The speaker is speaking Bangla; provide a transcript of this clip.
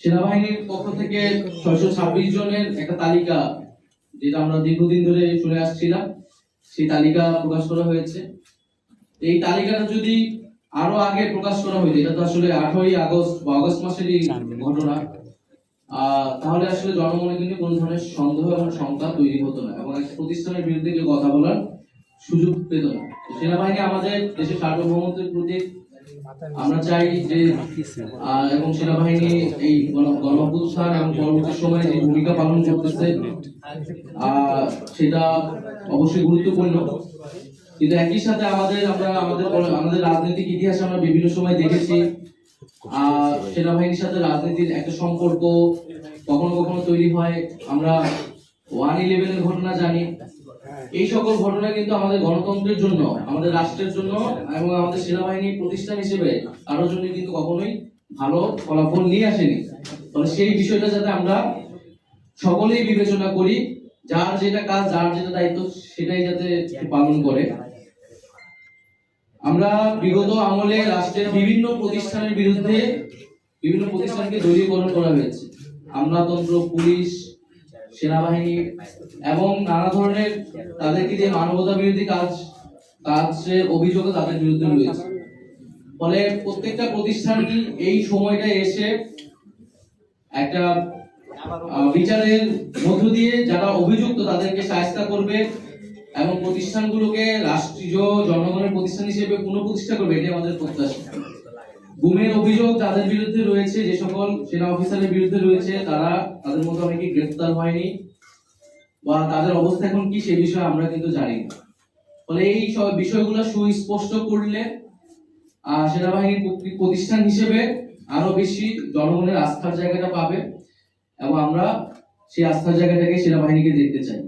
সেনাবাহিনীর পক্ষ থেকে ছয়শো ছাব্বিশ জনের একটা তালিকা, যেটা আমরা দীর্ঘদিন ধরে শুনে আসছিলাম, সেই তালিকা প্রকাশ করা হয়েছে। এই তালিকাটা যদি আরও আগে প্রকাশ করা হইতো এটা তো আসলে আঠারোই আগস্ট বা আগস্ট মাসেরই ঘটনা। তাহলে আসলে জনমনে কিন্তু কোনো ধরনের সন্দেহ এবং শঙ্কা তৈরি হতো না এবং একটা প্রতিষ্ঠানের বিরুদ্ধে কথা বলার সুযোগ পেত না। সেনাবাহিনী আমাদের দেশের সার্বভৌমত্বের প্রতি আমরা চাই যে এবং সেনাবাহিনী এই গণ- গণঅভ্যুত্থান এবং পরবর্তী সময়ে যে ভূমিকা পালন করতেছে সেটা অবশ্যই গুরুত্বপূর্ণ। কিন্তু একই সাথে আমাদের, আমরা আমাদের আমাদের রাজনৈতিক ইতিহাসে আমরা বিভিন্ন সময় দেখেছি। সেনাবাহিনীর সাথে রাজনীতির একটা সম্পর্ক কখনো কখনো তৈরি হয়। আমরা ওয়ান ইলেভেনের ঘটনা জানি। এই সকল ঘটনা কিন্তু আমাদের গণতন্ত্রের জন্য, আমাদের রাষ্ট্রের জন্য এবং আমাদের সেনাবাহিনী প্রতিষ্ঠান হিসেবে কারোর জন্য কিন্তু কখনোই ভালো ফলাফল নিয়ে আসেনি। তবে সেই বিষয়টা যাতে আমরা সকলেই বিবেচনা করি, যার যেটা কাজ, যার যেটা দায়িত্ব, সেটাই যাতে পালন করে। আমরা বিগত আমলে রাষ্ট্রের বিভিন্ন প্রতিষ্ঠানের বিরুদ্ধে বিভিন্ন প্রতিষ্ঠানকে দলীয়করণ করা হয়েছে। আমলাতন্ত্র, পুলিশ সেনাবাহিনী এবং নানা ধরনের তাদেরকে যে মানবতা বিরোধী কাজ, কাজের অভিযোগও তাদের বিরুদ্ধে রয়েছে। ফলে প্রত্যেকটা প্রতিষ্ঠানই এই সময়টা এসে একটা বিচারের মধ্য দিয়ে যারা অভিযুক্ত তাদেরকে সাহায্য করবে এবং প্রতিষ্ঠানগুলোকে রাষ্ট্রীয় জনগণের প্রতিষ্ঠান হিসেবে পুনঃপ্রতিষ্ঠা করবে, এটাই আমাদের প্রত্যাশা। গুমের অভিযোগ যাদের বিরুদ্ধে রয়েছে, যে সকল সেনা অফিসারের বিরুদ্ধে রয়েছে, তারা তাদের মধ্যে অনেকে গ্রেফতার হয়নি বা তাদের অবস্থা এখন কি সে বিষয়ে আমরা কিন্তু জানি না। ফলে এই সব বিষয়গুলো সুস্পষ্ট করলে সেনাবাহিনী প্রতিষ্ঠান হিসেবে আরও বেশি জনগণের আস্থার জায়গাটা পাবে এবং আমরা সেই আস্থার জায়গাটাকে সেনাবাহিনীকে দেখতে চাই।